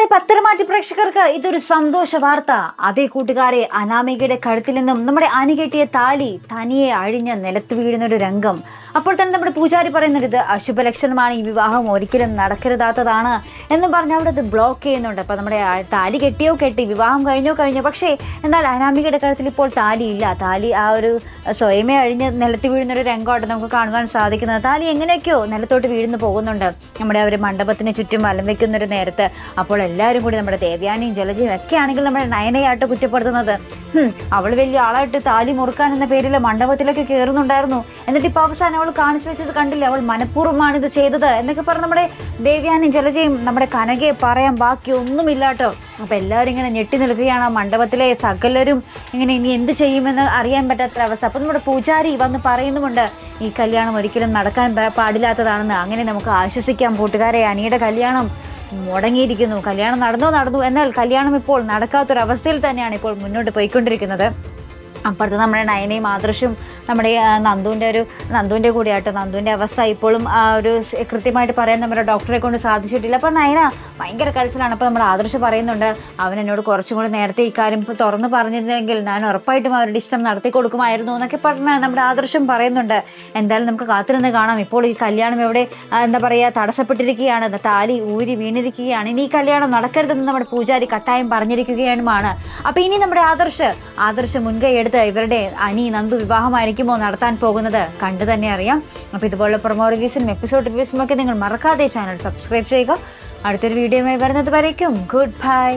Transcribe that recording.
ഉത്തരമാറ്റി പ്രേക്ഷകർക്ക് ഇതൊരു സന്തോഷ വാർത്ത. അതേ കൂട്ടുകാരെ അനാമികയുടെ കഴുത്തിൽ നിന്നും നമ്മുടെ അണികെട്ടിയ താലി തനിയെ അഴിഞ്ഞ് നിലത്ത് വീഴുന്ന ഒരു രംഗം. അപ്പോൾ തന്നെ നമ്മുടെ പൂജാരി പറയുന്നുണ്ട് ഇത് അശുഭലക്ഷണമാണ് ഈ വിവാഹം ഒരിക്കലും നടക്കരുതാത്തതാണ് എന്ന് പറഞ്ഞ് അവിടെ ഇത് ബ്ലോക്ക് ചെയ്യുന്നുണ്ട്. അപ്പോൾ നമ്മുടെ താലി കെട്ടിയോ കെട്ടി വിവാഹം കഴിഞ്ഞോ കഴിഞ്ഞോ. പക്ഷേ എന്നാൽ അനാമികയുടെ കാര്യത്തിൽ ഇപ്പോൾ താലി ഇല്ല. താലി ആ ഒരു സ്വയമേ അഴിഞ്ഞ് നിലത്ത് വീഴുന്നൊരു രംഗമായിട്ട് നമുക്ക് കാണുവാൻ സാധിക്കുന്നത്. താലി എങ്ങനെയൊക്കെയോ നിലത്തോട്ട് വീഴുന്നു പോകുന്നുണ്ട്. നമ്മുടെ ഒരു മണ്ഡപത്തിന് ചുറ്റും വലം വെക്കുന്നൊരു നേരത്ത്. അപ്പോൾ എല്ലാവരും കൂടി നമ്മുടെ ദേവ്യാനിയും ജലജയും ഒക്കെ ആണെങ്കിൽ നമ്മുടെ നയനയായിട്ട് കുറ്റപ്പെടുത്തുന്നത്. അവൾ വലിയ ആളായിട്ട് താലി മുറുക്കാൻ എന്ന പേരിൽ മണ്ഡപത്തിലൊക്കെ കയറുന്നുണ്ടായിരുന്നു എന്നിട്ട് ഇപ്പോൾ അവസാനം അവൾ കാണിച്ചു വെച്ചത് കണ്ടില്ല? അവൾ മനഃപൂർവമാണ് ഇത് ചെയ്തത്. എന്നൊക്കെ പറഞ്ഞ് നമ്മുടെ ദേവ്യാനും ജലജയും നമ്മുടെ കനകയെ പറയാൻ ബാക്കി ഒന്നുമില്ലാട്ടോ അപ്പോൾ എല്ലാവരും ഇങ്ങനെ ഞെട്ടി നിൽക്കുകയാണ് ആ മണ്ഡപത്തിലെ സകലരും. ഇങ്ങനെ ഇനി എന്ത് ചെയ്യുമെന്ന് അറിയാൻ പറ്റാത്ത അവസ്ഥ അപ്പോൾ നമ്മുടെ പൂജാരി വന്ന് പറയുന്നുമുണ്ട് ഈ കല്യാണം ഒരിക്കലും നടക്കാൻ പാടില്ലാത്തതാണെന്ന്. അങ്ങനെ നമുക്ക് ആശ്വസിക്കാം കൂട്ടുകാരെ. അനിയുടെ കല്യാണം മുടങ്ങിയിരിക്കുന്നു. കല്യാണം നടന്നോ നടന്നു. എന്നാൽ കല്യാണം ഇപ്പോൾ നടക്കാത്തൊരവസ്ഥയിൽ തന്നെയാണ് ഇപ്പോൾ മുന്നോട്ട് പോയിക്കൊണ്ടിരിക്കുന്നത്. അപ്പുറത്ത് നമ്മുടെ നയനയും ആദർശും നമ്മുടെ നന്ദുവിന്റെ ഒരു നന്ദുവിന്റെ കൂടെയാട്ടോ. നന്ദുവിന്റെ അവസ്ഥ ഇപ്പോഴും ആ ഒരു കൃത്യമായിട്ട് പറയാൻ നമ്മുടെ ഡോക്ടറെ കൊണ്ട് സാധിച്ചിട്ടില്ല. അപ്പോൾ നയന ഭയങ്കര കരച്ചിലാണ്. അപ്പോൾ നമ്മുടെ ആദർശ് പറയുന്നുണ്ട് അവൻ എന്നോട് കുറച്ചും കൂടി നേരത്തെ ഇക്കാര്യം തുറന്ന് പറഞ്ഞിരുന്നെങ്കിൽ ഞാൻ ഉറപ്പായിട്ടും അവരുടെ ഇഷ്ടം നടത്തി കൊടുക്കുമായിരുന്നു എന്നൊക്കെ പറഞ്ഞ് നമ്മുടെ ആദർശം പറയുന്നുണ്ട്. എന്തായാലും നമുക്ക് കാത്തിരുന്ന് കാണാം. ഇപ്പോൾ ഈ കല്യാണം എവിടെ എന്താ പറയുക തടസ്സപ്പെട്ടിരിക്കുകയാണ്. താലി ഊരി വീണിരിക്കുകയാണ്. ഇനി ഈ കല്യാണം നടക്കരുതെന്ന് നമ്മുടെ പൂജാരി കട്ടായം പറഞ്ഞിരിക്കുകയുമാണ് അപ്പോൾ ഇനി നമ്മുടെ ആദർശ് ആദർശ് മുൻകൈ എടുത്ത് ഇവരുടെ അനി നന്ദു വിവാഹമായിരിക്കുമോ നടത്താൻ പോകുന്നത് കണ്ടു തന്നെ അറിയാം. അപ്പോൾ ഇതുപോലുള്ള പ്രൊമോ റിവ്യൂസിനും എപ്പിസോഡ് റിവ്യൂസിനും ഒക്കെ നിങ്ങൾ മറക്കാതെ ചാനൽ സബ്സ്ക്രൈബ് ചെയ്യുക. അടുത്തൊരു വീഡിയോയുമായി വരുന്നത് വരയ്ക്കും ഗുഡ് ബൈ